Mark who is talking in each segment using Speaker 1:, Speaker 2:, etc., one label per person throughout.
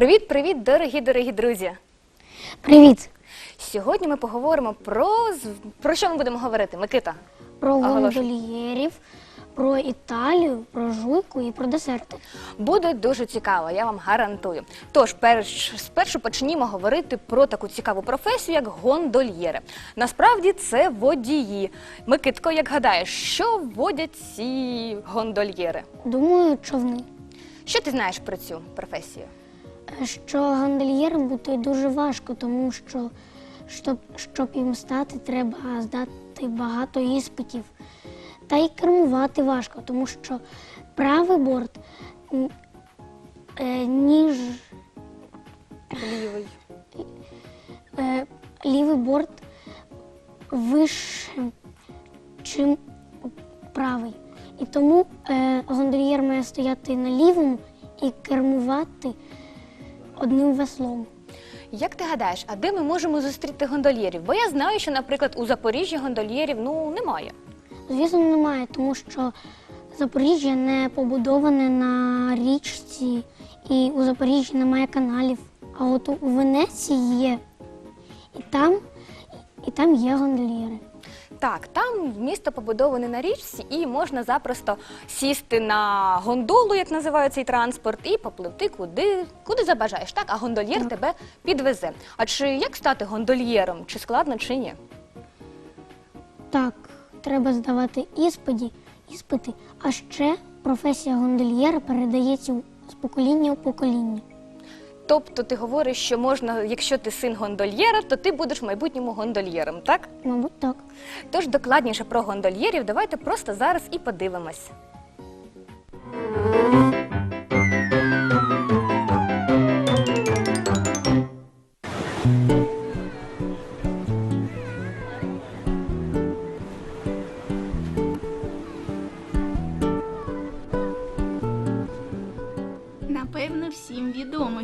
Speaker 1: Привіт, привіт, дорогі, дорогі друзі!
Speaker 2: Привіт!
Speaker 1: Сьогодні ми поговоримо про про що ми будемо говорити, Микита?
Speaker 2: Про гондольєрів, про Італію, про жуйку і про десерти.
Speaker 1: Буде дуже цікаво, я вам гарантую. Тож, перш, спершу почнімо говорити про таку цікаву професію, як гондольєри. Насправді це водії. Микитко, як гадаєш, що водять ці гондольєри?
Speaker 2: Думаю, човни.
Speaker 1: Що ти знаєш про цю професію?
Speaker 2: Що гондольєром бути дуже важко, тому що щоб, щоб їм стати, треба здати багато іспитів. Та й кермувати важко, тому що правий борт е, ніж
Speaker 1: Лівий.
Speaker 2: е, лівий борт вище, чим правий. І тому е, гондольєр має стояти на лівому і кермувати одним веслом.
Speaker 1: Як ти гадаєш, а де ми можемо зустріти гондольєрів? Бо я знаю, що, наприклад, у Запоріжжі гондольєрів ну немає.
Speaker 2: Звісно, немає, тому що Запоріжжя не побудоване на річці, і у Запоріжжі немає каналів. А от у Венеції є. І там, і там є гондольєри.
Speaker 1: Так, там місто побудоване на річці, і можна запросто сісти на гондолу, як називає цей транспорт, і попливти куди, куди забажаєш. Так, а гондольєр тебе підвезе. А чи як стати гондольєром? Чи складно, чи ні?
Speaker 2: Так, треба здавати іспиті, іспити, а ще професія гондольєра передається з покоління в покоління.
Speaker 1: Тобто ти говориш, що можна, якщо ти син гондольєра, то ти будеш в майбутньому гондольєром, так?
Speaker 2: Мабуть, так.
Speaker 1: Тож докладніше про гондольєрів давайте просто зараз і подивимось.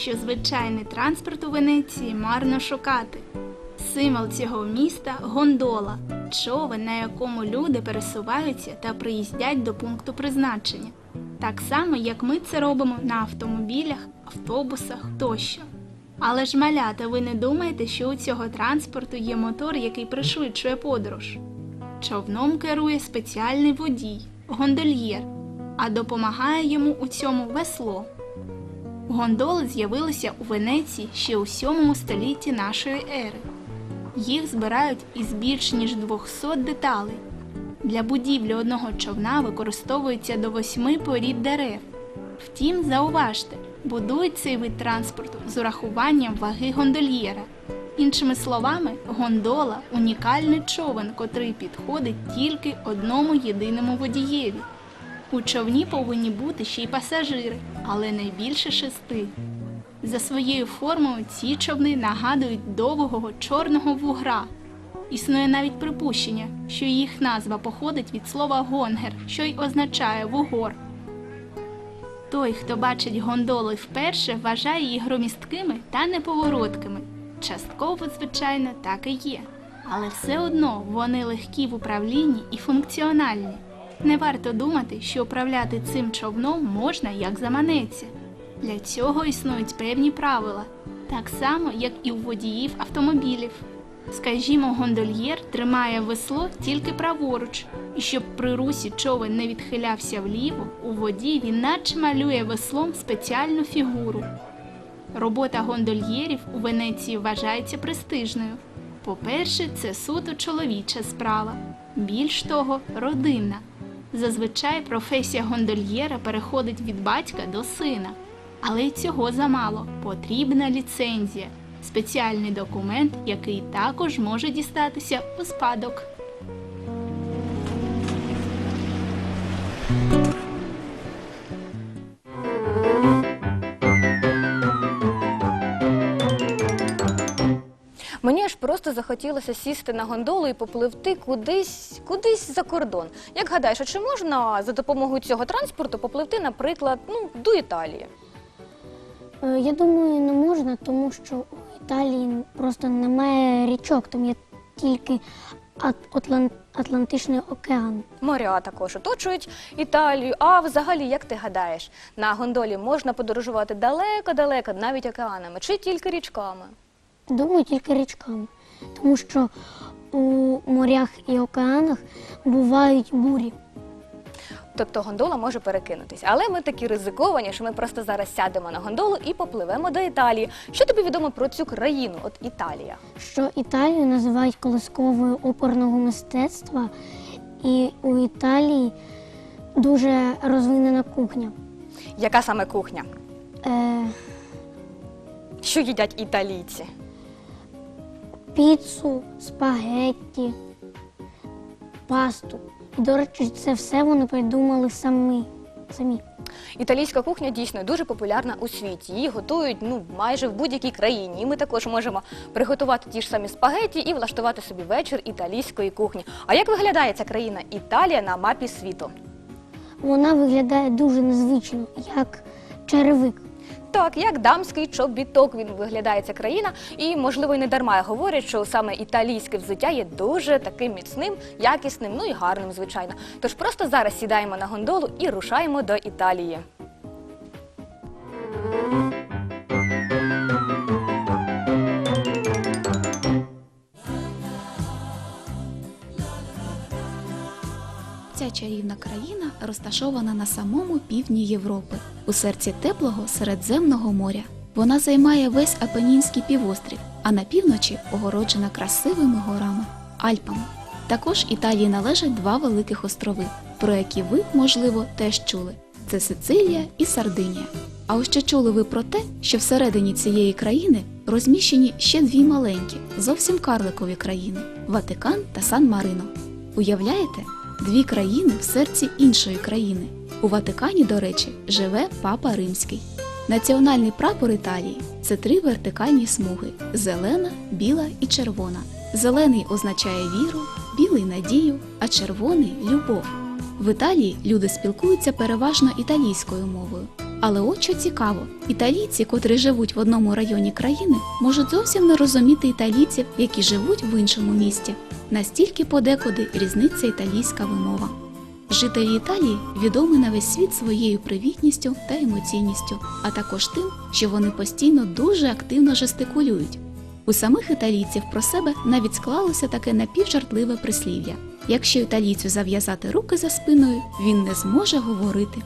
Speaker 3: Що звичайний транспорт у Венеції марно шукати. Символ цього міста гондола, човен, на якому люди пересуваються та приїздять до пункту призначення. Так само, як ми це робимо на автомобілях, автобусах тощо. Але ж малята, ви не думаєте, що у цього транспорту є мотор, який пришвидшує подорож? Човном керує спеціальний водій, гондольєр, а допомагає йому у цьому весло. Гондоли з'явилися у Венеції ще у 7 столітті нашої ери. Їх збирають із більш ніж 200 деталей. Для будівлі одного човна використовується до восьми порід дерев. Втім, зауважте, будують цей вид транспорту з урахуванням ваги гондольєра. Іншими словами, гондола унікальний човен, котрий підходить тільки одному єдиному водієві. У човні повинні бути ще й пасажири, але не більше шести. За своєю формою ці човни нагадують довгого чорного вугра. Існує навіть припущення, що їх назва походить від слова гонгер, що й означає вугор. Той, хто бачить гондоли вперше, вважає їх громісткими та неповороткими. Частково, звичайно, так і є. Але все одно вони легкі в управлінні і функціональні. Не варто думати, що управляти цим човном можна як заманеться. Для цього існують певні правила, так само, як і у водіїв автомобілів. Скажімо, гондольєр тримає весло тільки праворуч, і щоб при русі човен не відхилявся вліво, у воді він наче малює веслом спеціальну фігуру. Робота гондольєрів у Венеції вважається престижною. По-перше, це суто чоловіча справа, більш того, родинна. Зазвичай професія гондольєра переходить від батька до сина. Але й цього замало. Потрібна ліцензія, спеціальний документ, який також може дістатися у спадок.
Speaker 1: Просто захотілося сісти на гондолу і попливти кудись, кудись за кордон. Як гадаєш, а чи можна за допомогою цього транспорту попливти, наприклад, ну, до Італії?
Speaker 2: Е, Я думаю, не можна, тому що у Італії просто немає річок, там є тільки Ат- Атлан- Атлантичний океан.
Speaker 1: Моря також оточують Італію. А взагалі, як ти гадаєш, на гондолі можна подорожувати далеко-далеко, навіть океанами, чи тільки річками?
Speaker 2: Думаю, тільки річками. Тому що у морях і океанах бувають бурі.
Speaker 1: Тобто гондола може перекинутися. Але ми такі ризиковані, що ми просто зараз сядемо на гондолу і попливемо до Італії. Що тобі відомо про цю країну? От Італія.
Speaker 2: Що Італію називають колисковою оперного мистецтва, і у Італії дуже розвинена кухня.
Speaker 1: Яка саме кухня?
Speaker 2: Е,
Speaker 1: Що їдять італійці?
Speaker 2: Піцу, спагетті, пасту. І, до речі, це все вони придумали самі. самі.
Speaker 1: Італійська кухня дійсно дуже популярна у світі. Її готують ну майже в будь-якій країні. І ми також можемо приготувати ті ж самі спагеті і влаштувати собі вечір італійської кухні. А як виглядає ця країна Італія на мапі світу?
Speaker 2: Вона виглядає дуже незвично, як черевик.
Speaker 1: Так, як дамський чобіток він виглядає ця країна, і можливо й не дарма говорять, що саме італійське взуття є дуже таким міцним, якісним, ну і гарним, звичайно. Тож просто зараз сідаємо на гондолу і рушаємо до Італії.
Speaker 4: Чарівна країна розташована на самому півдні Європи, у серці теплого Середземного моря. Вона займає весь Апенінський півострів, а на півночі огороджена красивими горами Альпами. Також Італії належать два великих острови, про які ви, можливо, теж чули: це Сицилія і Сардинія. А ось чули ви про те, що всередині цієї країни розміщені ще дві маленькі, зовсім карликові країни Ватикан та Сан-Марино. Уявляєте? Дві країни в серці іншої країни. У Ватикані, до речі, живе Папа Римський. Національний прапор Італії це три вертикальні смуги: зелена, біла і червона. Зелений означає віру, білий надію, а червоний любов. В Італії люди спілкуються переважно італійською мовою. Але от що цікаво, італійці, котрі живуть в одному районі країни, можуть зовсім не розуміти італійців, які живуть в іншому місті. Настільки подекуди різниця італійська вимова. Жителі Італії відомі на весь світ своєю привітністю та емоційністю, а також тим, що вони постійно дуже активно жестикулюють. У самих італійців про себе навіть склалося таке напівжартливе прислів'я: якщо італійцю зав'язати руки за спиною, він не зможе говорити.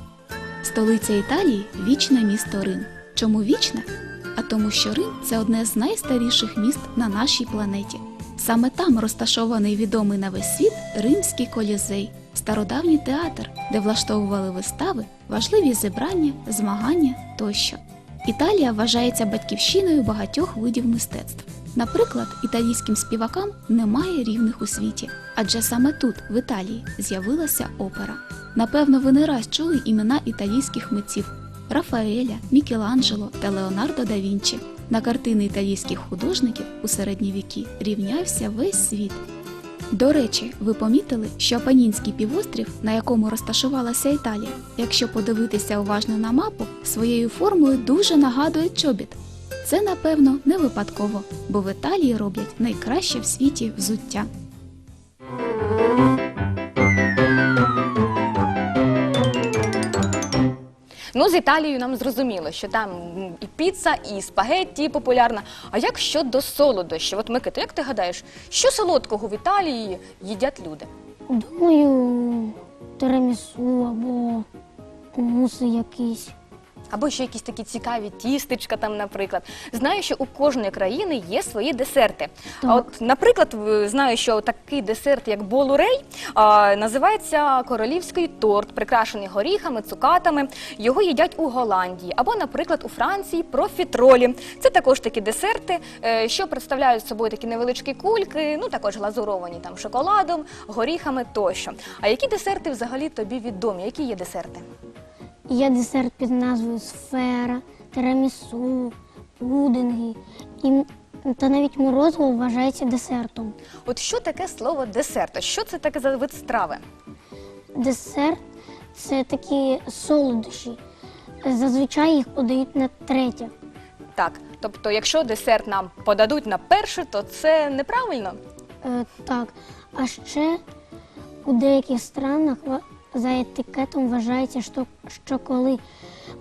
Speaker 4: Столиця Італії вічне місто Рим. Чому вічне? А тому, що Рим це одне з найстаріших міст на нашій планеті. Саме там розташований відомий на весь світ Римський колізей, стародавній театр, де влаштовували вистави, важливі зібрання, змагання тощо. Італія вважається батьківщиною багатьох видів мистецтв. Наприклад, італійським співакам немає рівних у світі, адже саме тут, в Італії, з'явилася опера. Напевно, ви не раз чули імена італійських митців Рафаеля, Мікеланджело та Леонардо да Вінчі. На картини італійських художників у середні віки рівнявся весь світ. До речі, ви помітили, що Апенінський півострів, на якому розташувалася Італія, якщо подивитися уважно на мапу, своєю формою дуже нагадує чобіт. Це, напевно, не випадково, бо в Італії роблять найкраще в світі взуття.
Speaker 1: Ну, з Італією нам зрозуміло, що там і піца, і спагетті популярна. А як щодо солодощів? От Микита, як ти гадаєш, що солодкого в Італії їдять люди?
Speaker 2: Думаю, тирамісу або муси якісь.
Speaker 1: Або ще якісь такі цікаві тістечка, там, наприклад. Знаю, що у кожної країни є свої десерти. А от, наприклад, знаю, що такий десерт, як болурей, а, називається королівський торт, прикрашений горіхами, цукатами. Його їдять у Голландії. Або, наприклад, у Франції профітролі. Це також такі десерти, е, що представляють собою такі невеличкі кульки, ну також глазуровані там шоколадом, горіхами тощо. А які десерти взагалі тобі відомі? Які є десерти?
Speaker 2: Є десерт під назвою сфера, тирамісу, пудинги. І, та навіть морозиво вважається десертом.
Speaker 1: От що таке слово десерт? Що це таке за вид страви?
Speaker 2: Десерт це такі солодощі. Зазвичай їх подають на третє.
Speaker 1: Так, тобто, якщо десерт нам подадуть на перше, то це неправильно.
Speaker 2: Е, так. А ще у деяких странах за етикетом вважається, що, що коли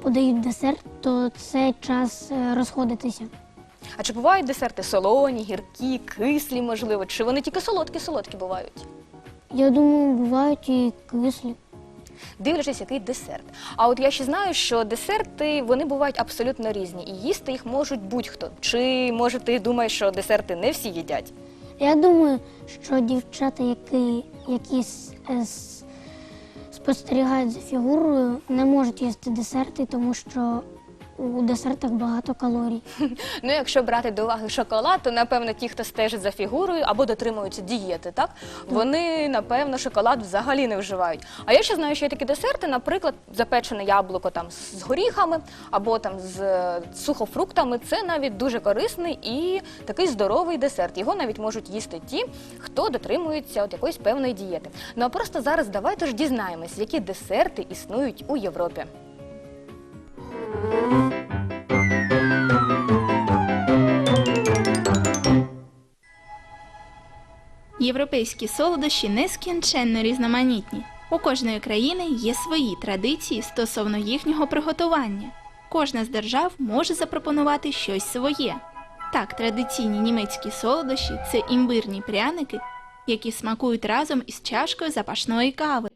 Speaker 2: подають десерт, то це час е, розходитися.
Speaker 1: А чи бувають десерти солоні, гіркі, кислі, можливо? Чи вони тільки солодкі-солодкі бувають?
Speaker 2: Я думаю, бувають і кислі.
Speaker 1: Дивлячись, який десерт. А от я ще знаю, що десерти вони бувають абсолютно різні, і їсти їх можуть будь-хто. Чи може ти думаєш, що десерти не всі їдять?
Speaker 2: Я думаю, що дівчата, які, які е, с- спостерігають за фігурою, не можуть їсти десерти, тому що у десертах багато калорій.
Speaker 1: Ну, якщо брати до уваги шоколад, то напевно ті, хто стежить за фігурою або дотримуються дієти, так вони напевно шоколад взагалі не вживають. А я ще знаю, що є такі десерти, наприклад, запечене яблуко там з горіхами або там з е, сухофруктами. Це навіть дуже корисний і такий здоровий десерт. Його навіть можуть їсти ті, хто дотримується от якоїсь певної дієти. Ну а просто зараз давайте ж дізнаємось, які десерти існують у Європі.
Speaker 3: Європейські солодощі нескінченно різноманітні. У кожної країни є свої традиції стосовно їхнього приготування. Кожна з держав може запропонувати щось своє. Так, традиційні німецькі солодощі це імбирні пряники, які смакують разом із чашкою запашної кави.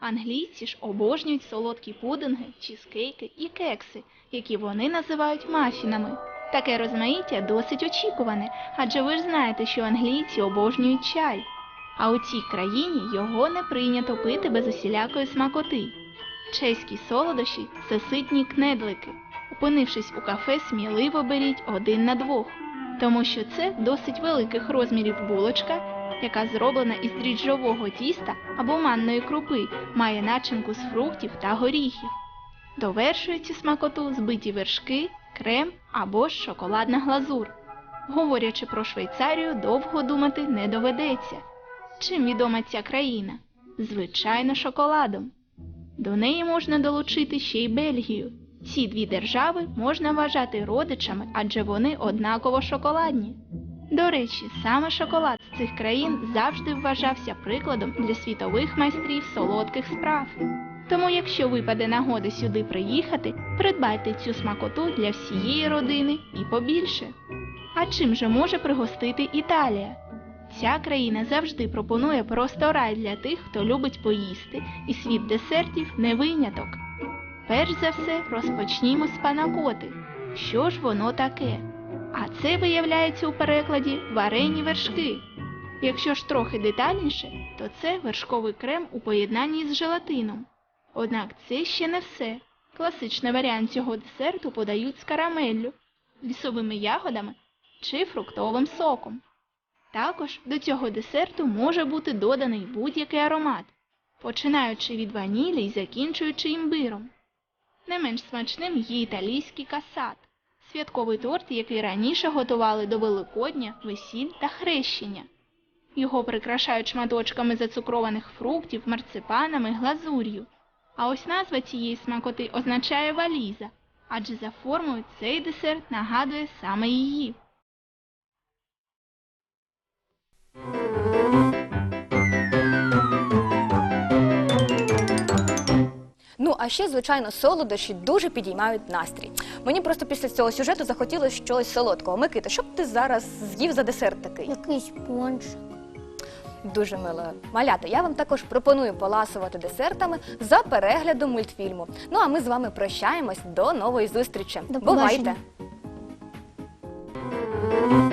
Speaker 3: Англійці ж обожнюють солодкі пудинги, чізкейки і кекси, які вони називають мафінами. Таке розмаїття досить очікуване, адже ви ж знаєте, що англійці обожнюють чай. А у цій країні його не прийнято пити без усілякої смакоти. Чеські солодощі це ситні кнедлики. Опинившись у кафе, сміливо беріть один на двох, тому що це досить великих розмірів булочка, яка зроблена із дріжджового тіста або манної крупи, має начинку з фруктів та горіхів. Довершує цю смакоту збиті вершки, крем або ж шоколадна глазур. Говорячи про Швейцарію, довго думати не доведеться. Чим відома ця країна? Звичайно, шоколадом. До неї можна долучити ще й Бельгію. Ці дві держави можна вважати родичами, адже вони однаково шоколадні. До речі, саме шоколад з цих країн завжди вважався прикладом для світових майстрів солодких справ. Тому, якщо випаде нагода сюди приїхати, придбайте цю смакоту для всієї родини і побільше. А чим же може пригостити Італія? Ця країна завжди пропонує просто рай для тих, хто любить поїсти, і світ десертів не виняток. Перш за все, розпочнімо з панакоти. Що ж воно таке? А це виявляється у перекладі варені вершки. Якщо ж трохи детальніше, то це вершковий крем у поєднанні з желатином. Однак це ще не все. Класичний варіант цього десерту подають з карамеллю, лісовими ягодами чи фруктовим соком. Також до цього десерту може бути доданий будь-який аромат, починаючи від ванілі і закінчуючи імбиром. Не менш смачним є італійський касат – святковий торт, який раніше готували до Великодня, весіль та хрещення. Його прикрашають шматочками зацукрованих фруктів, марципанами, глазур'ю. А ось назва цієї смакоти означає валіза, адже за формою цей десерт нагадує саме її.
Speaker 1: Ну а ще, звичайно, солодощі дуже підіймають настрій. Мені просто після цього сюжету захотілося щось солодкого. Микита, що б ти зараз з'їв за десерт такий?
Speaker 2: Якийсь пончик.
Speaker 1: Дуже мило. Малята, я вам також пропоную поласувати десертами за переглядом мультфільму. Ну а ми з вами прощаємось до нової зустрічі.
Speaker 2: До побачення. Бувайте!